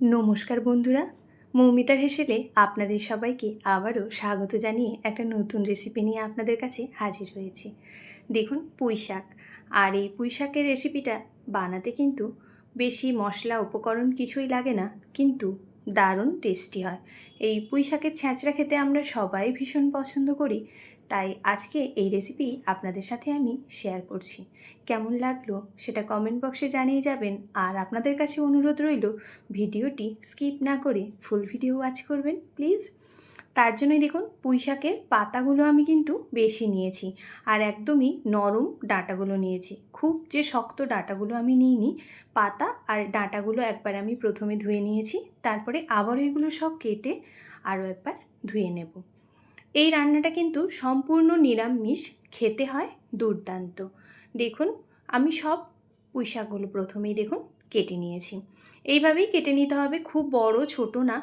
নমস্কার বন্ধুরা, মৌমিতার হেসেলে আপনাদের সবাইকে আবারও স্বাগত জানিয়ে একটা নতুন রেসিপি নিয়ে আপনাদের কাছে হাজির হয়েছি। দেখুন পুঁই শাক আর এই পুঁই শাকের রেসিপিটা বানাতে কিন্তু বেশি মশলা উপকরণ কিছুই লাগে না, কিন্তু দারুণ টেস্টি হয়। এই পুঁই শাকের ছ্যাঁচড়া খেতে আমরা সবাই ভীষণ পছন্দ করি তাই আজকে এই রেসিপি আপনাদের সাথে আমি শেয়ার করছি। কেমন লাগল সেটা কমেন্ট বক্সে জানিয়ে যাবেন। আর আপনাদের কাছে অনুরোধ রইল, ভিডিওটি স্কিপ না করে ফুল ভিডিও ওয়াচ করবেন প্লিজ তার জন্যই দেখুন, পুঁই শাকের পাতাগুলো আমি কিন্তু বেশি নিয়েছি। আর একদমই নরম ডাঁটাগুলো নিয়েছি। খুব যে শক্ত ডাঁটাগুলো আমি নিইনি, পাতা আর ডাঁটাগুলো একবার আমি প্রথমে ধুয়ে নিয়েছি, তারপরে আবার এগুলো সব কেটে আরও একবার ধুয়ে নেব। এই রান্নাটা কিন্তু সম্পূর্ণ নিরামিষ, খেতে হয় দুর্দান্ত। দেখুন, আমি সব পুঁই শাকগুলো প্রথমেই দেখুন কেটে নিয়েছি। এইভাবেই কেটে নিতে হবে, খুব বড়, ছোট না।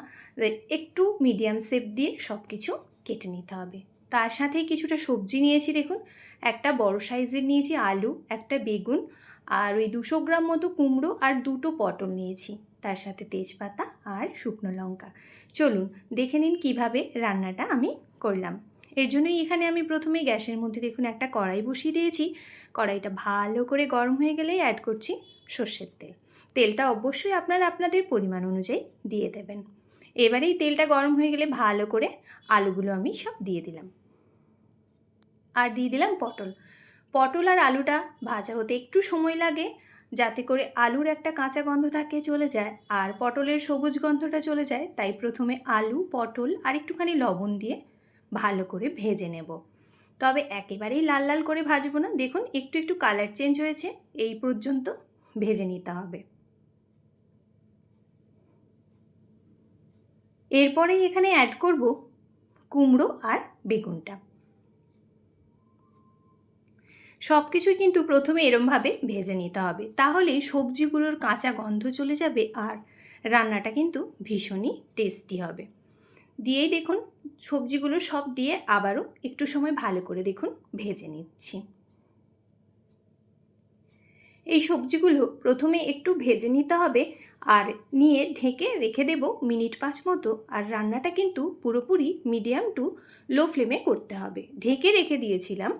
একটু মিডিয়াম শেপ দিয়ে সব কিছু কেটে নিতে হবে। তার সাথে কিছুটা সবজি নিয়েছি, দেখুন। একটা বড় সাইজের নিয়েছি আলু, একটা বেগুন আর ওই দুশো গ্রাম মতো কুমড়ো আর দুটো পটল নিয়েছি। তার সাথে তেজপাতা আর শুকনো লঙ্কা। চলুন, দেখে নিন কীভাবে রান্নাটা আমি করলাম। এর জন্যই এখানে আমি প্রথমে গ্যাসের মধ্যে দেখুন একটা কড়াই বসিয়ে দিয়েছি। কড়াইটা ভালো করে গরম হয়ে গেলেই অ্যাড করছি সর্ষের তেল। তেলটা অবশ্যই আপনারা আপনাদের পরিমাণ অনুযায়ী দিয়ে দেবেন। এবারেই তেলটা গরম হয়ে গেলে ভালো করে আলুগুলো আমি সব দিয়ে দিলাম। আর দিয়ে দিলাম পটল। পটল আর আলুটা ভাজা হতে একটু সময় লাগে যাতে করে আলুর একটা কাঁচা গন্ধ থাকে চলে যায় আর পটলের সবুজ গন্ধটা চলে যায়। তাই প্রথমে আলু, পটল আর একটুখানি লবণ দিয়ে ভালো করে ভেজে নেব। তবে একেবারেই লাল লাল করে ভাজবো না। দেখুন, একটু একটু কালার চেঞ্জ হয়েছে। এই পর্যন্ত ভেজে নিতে হবে। এরপরেই এখানে অ্যাড করব কুমড়ো আর বেগুনটা। সব কিছুই কিন্তু প্রথমে এরমভাবে ভেজে নিতে হবে। তাহলে সবজিগুলোর কাঁচা গন্ধ চলে যাবে আর রান্নাটা কিন্তু ভীষণই টেস্টি হবে। দিয়েই দেখুন, সবজিগুলো সব দিয়ে আবারও একটু সময় ভালো করে দেখুন, ভেজে নিচ্ছি। এই সবজিগুলো প্রথমে একটু ভেজে নিতে হবে আর নিয়ে ঢেকে রেখে দেব মিনিট পাঁচ মতো আর রান্নাটা কিন্তু পুরোপুরি মিডিয়াম টু লো ফ্লেমে করতে হবে। ঢেকে রেখে দিয়েছিলাম,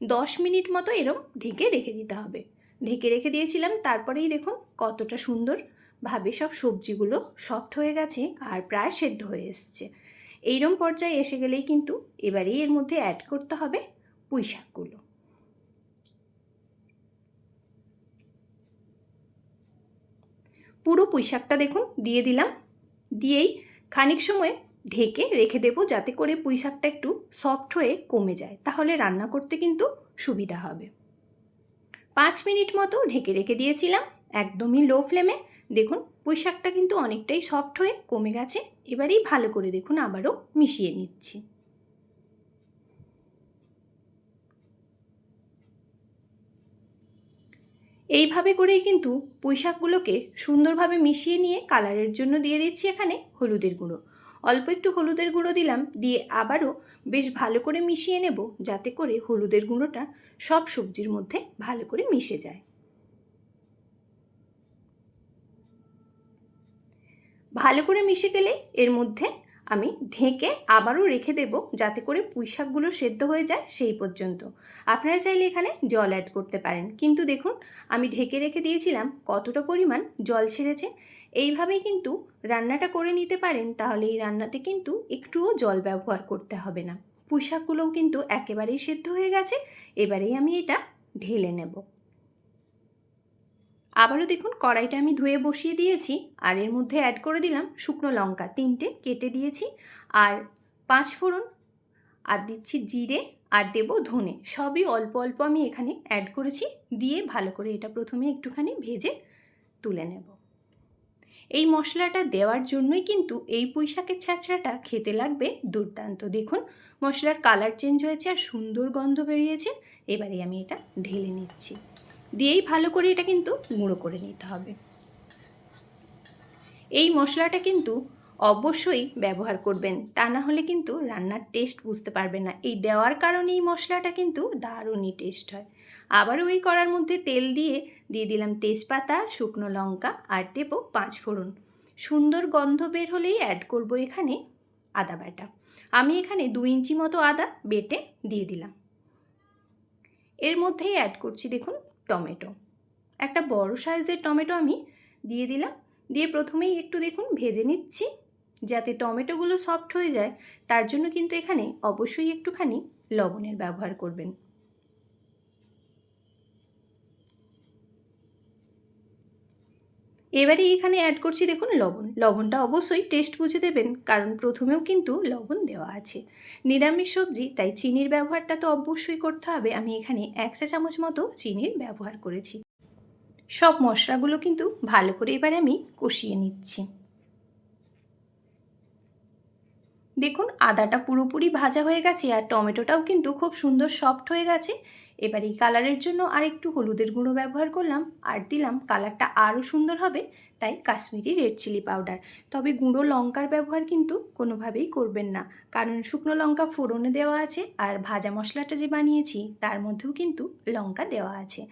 দশ মিনিট মতো এরম ঢেকে রেখে দিতে হবে। ঢেকে রেখে দিয়েছিলাম, তারপরেই দেখুন কতটা সুন্দরভাবে সব সবজিগুলো সফট হয়ে গেছে আর প্রায় সেদ্ধ হয়ে এসছে। এইরম পর্যায়ে এসে গেলেই কিন্তু এবারেই এর মধ্যে অ্যাড করতে হবে পুঁই শাকগুলো পুরো পুঁই শাকটা দেখুন, দিয়ে দিলাম। দিয়েই খানিক সময় ঢেকে রেখে দেবো যাতে করে পুঁই শাকটা একটু সফট হয়ে কমে যায়। তাহলে রান্না করতে কিন্তু সুবিধা হবে। পাঁচ মিনিট মতো ঢেকে রেখে দিয়েছিলাম, একদমই লো ফ্লেমে দেখুন পুঁই শাকটা কিন্তু অনেকটাই সফট হয়ে কমে গেছে। এবারেই ভালো করে দেখুন, আবারও মিশিয়ে নিচ্ছি। এইভাবে করেই কিন্তু পুঁই শাকগুলোকে সুন্দরভাবে মিশিয়ে নিয়ে কালারের জন্য দিয়ে দিচ্ছি এখানে হলুদের গুঁড়ো। অল্প একটু হলুদের গুঁড়ো দিলাম, দিয়ে আবারও বেশ ভালো করে মিশিয়ে নেব, যাতে করে হলুদের গুঁড়োটা সব সবজির মধ্যে ভালো করে মিশে যায়। ভালো করে মিশে গেলে এর মধ্যে আমি ঢেকে আবারও রেখে দেব যাতে করে পুঁই শাকগুলো সেদ্ধ হয়ে যায় সেই পর্যন্ত। আপনারা চাইলে এখানে জল অ্যাড করতে পারেন। কিন্তু দেখুন, আমি ঢেকে রেখে দিয়েছিলাম, কতটা পরিমাণ জল ছেড়েছে। এইভাবেই কিন্তু রান্নাটা করে নিতে পারেন, তাহলে এই রান্নাতে কিন্তু একটুও জল ব্যবহার করতে হবে না। পুঁই শাকগুলোও কিন্তু একেবারেই সেদ্ধ হয়ে গেছে, এবারেই আমি এটা ঢেলে নেব। আবারও দেখুন, কড়াইটা আমি ধুয়ে বসিয়ে দিয়েছি, আর এর মধ্যে অ্যাড করে দিলাম শুকনো লঙ্কা। তিনটে কেটে দিয়েছি, আর পাঁচ ফোড়ন, আর দিচ্ছি জিরে, আর দেব ধনে। সবই অল্প অল্প আমি এখানে অ্যাড করেছি, দিয়ে ভালো করে এটা প্রথমে একটুখানি ভেজে তুলে নেব। এই মশলাটা দেওয়ার জন্যই কিন্তু এই পুঁইশাকের ছ্যাঁচড়াটা খেতে লাগবে দুর্দান্ত। দেখুন, মশলার কালার চেঞ্জ হয়েছে আর সুন্দর গন্ধ বেরিয়েছে। এবারে আমি এটা ঢেলে নিচ্ছি। দিয়েই ভালো করে এটা কিন্তু গুঁড়ো করে নিতে হবে। এই মশলাটা কিন্তু অবশ্যই ব্যবহার করবেন, তা না হলে কিন্তু রান্নার টেস্ট বুঝতে পারবেন না। এই দেওয়ার কারণে এই মশলাটা কিন্তু দারুণই টেস্ট হয়। আবার ওই কড়ার মধ্যে তেল দিয়ে দিয়ে দিলাম তেজপাতা, শুকনো লঙ্কা আর দেবো পাঁচ ফোড়ন। সুন্দর গন্ধ বের হলেই অ্যাড করব এখানে আদা বাটা। আমি এখানে দু ইঞ্চি মতো আদা বেটে দিয়ে দিলাম। এর মধ্যেই অ্যাড করছি দেখুন টমেটো। একটা বড় সাইজের টমেটো আমি দিয়ে দিলাম। দিয়ে প্রথমেই একটু দেখুন ভেজে নিচ্ছি যাতে টমেটোগুলো সফট হয়ে যায়। তার জন্য কিন্তু এখানে অবশ্যই একটুখানি লবণের ব্যবহার করবেন। এবারে এখানে অ্যাড করছি দেখুন লবণ। লবণটা অবশ্যই টেস্ট বুঝে দেবেন, কারণ প্রথমেও কিন্তু লবণ দেওয়া আছে। নিরামিষ সবজি, তাই চিনির ব্যবহারটা তো অবশ্যই করতে হবে। আমি এখানে এক চা চামচ মতো চিনির ব্যবহার করেছি। সব মশলাগুলো কিন্তু ভালো করে এবারে আমি কষিয়ে নিচ্ছি। দেখুন, আদাটা পুরোপুরি ভাজা হয়ে গেছে আর টমেটোটাও কিন্তু খুব সুন্দর সফট হয়ে গেছে। এবার এই কালারের জন্য আর একটু হলুদের গুঁড়ো ব্যবহার করলাম, আর দিলাম কালারটা আরও সুন্দর হবে, তাই কাশ্মীরি রেড চিলি পাউডার। তবে গুঁড়ো লঙ্কার ব্যবহার কিন্তু কোনোভাবেই করবেন না, কারণ শুকনো লঙ্কা ফোড়নে দেওয়া আছে, আর ভাজা মশলাটা যে বানিয়েছি তার মধ্যেও কিন্তু লঙ্কা দেওয়া আছে।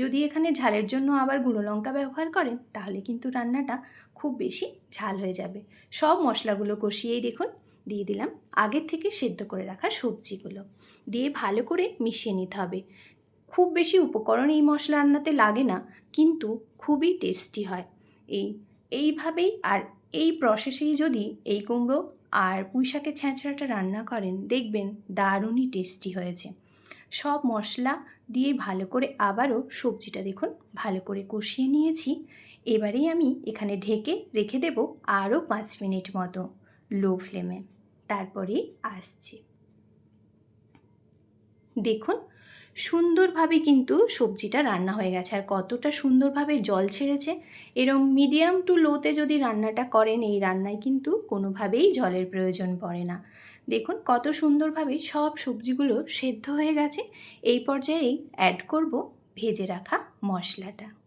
যদি এখানে ঝালের জন্য আবার গুঁড়ো লঙ্কা ব্যবহার করেন, তাহলে কিন্তু রান্নাটা খুব বেশি ঝাল হয়ে যাবে। সব মশলাগুলো কষিয়েই দেখুন দিয়ে দিলাম। আগের থেকে সেদ্ধ করে রাখা সবজিগুলো। দিয়ে ভালো করে মিশিয়ে নিতে হবে। খুব বেশি উপকরণ এই মশলা রান্নাতে লাগে না, কিন্তু খুবই টেস্টি হয়। এই, এইভাবেই আর এই প্রসেসেই যদি এই কুমড়ো আর পুঁই শাকের ছ্যাঁচড়াটা রান্না করেন, দেখবেন দারুণই টেস্টি হয়েছে। সব মশলা দিয়ে ভালো করে আবারও সবজিটা দেখুন, ভালো করে কষিয়ে নিয়েছি। এবারেই আমি এখানে ঢেকে রেখে দেব আরও পাঁচ মিনিট মতো। লো ফ্লেমে তারপরেই আসছি। দেখুন, সুন্দরভাবে কিন্তু সবজিটা রান্না হয়ে গেছে। আর কতটা সুন্দরভাবে জল ছেড়েছে। এরম মিডিয়াম টু লোতে যদি রান্নাটা করেন, এই রান্নায় কিন্তু কোনোভাবেই জলের প্রয়োজন পড়ে না। দেখুন, কত সুন্দরভাবে সব সবজিগুলো সেদ্ধ হয়ে গেছে। এই পর্যায়েই অ্যাড করব ভেজে রাখা মশলাটা।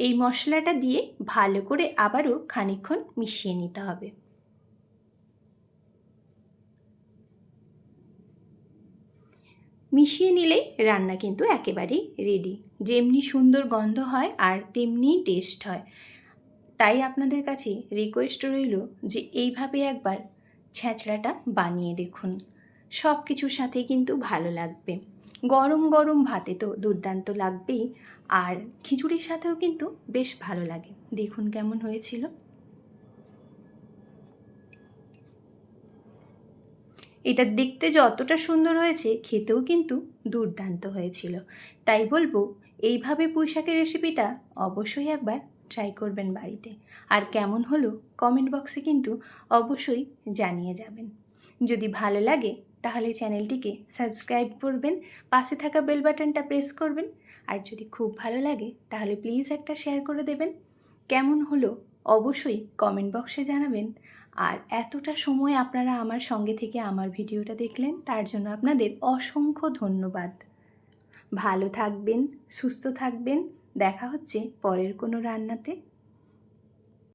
এই মশলাটা দিয়ে ভালো করে আবারও খানিক্ষণ মিশিয়ে নিতে হবে। মিশিয়ে নিলেই রান্না কিন্তু একেবারেই রেডি যেমনি সুন্দর গন্ধ হয় আর তেমনি টেস্ট হয়। তাই আপনাদের কাছে রিকোয়েস্ট রইল যে এইভাবে একবার ছ্যাঁচড়াটা বানিয়ে দেখুন। সব কিছুর সাথে কিন্তু ভালো লাগবে। গরম গরম ভাতে তো দুর্দান্ত লাগবেই। আর খিচুড়ির সাথেও কিন্তু বেশ ভালো লাগে। দেখুন কেমন হয়েছিল। এটা দেখতে যতটা সুন্দর হয়েছে, খেতেও কিন্তু দুর্দান্ত হয়েছিল। তাই বলব, এইভাবে পুঁইশাকের রেসিপিটা অবশ্যই একবার ট্রাই করবেন বাড়িতে। আর কেমন হলো, কমেন্ট বক্সে কিন্তু অবশ্যই জানিয়ে যাবেন। যদি ভালো লাগে তাহলে চ্যানেলটিকে সাবস্ক্রাইব করবেন, পাশে থাকা বেল বাটনটা প্রেস করবেন। আর যদি খুব ভালো লাগে, তাহলে প্লিজ একটা শেয়ার করে দেবেন। কেমন হলো? অবশ্যই কমেন্ট বক্সে জানাবেন। আর এতটা সময় আপনারা আমার সঙ্গে থেকে আমার ভিডিওটা দেখলেন, তার জন্য আপনাদের অসংখ্য ধন্যবাদ। ভালো থাকবেন, সুস্থ থাকবেন। দেখা হচ্ছে পরের কোনো রান্নাতে।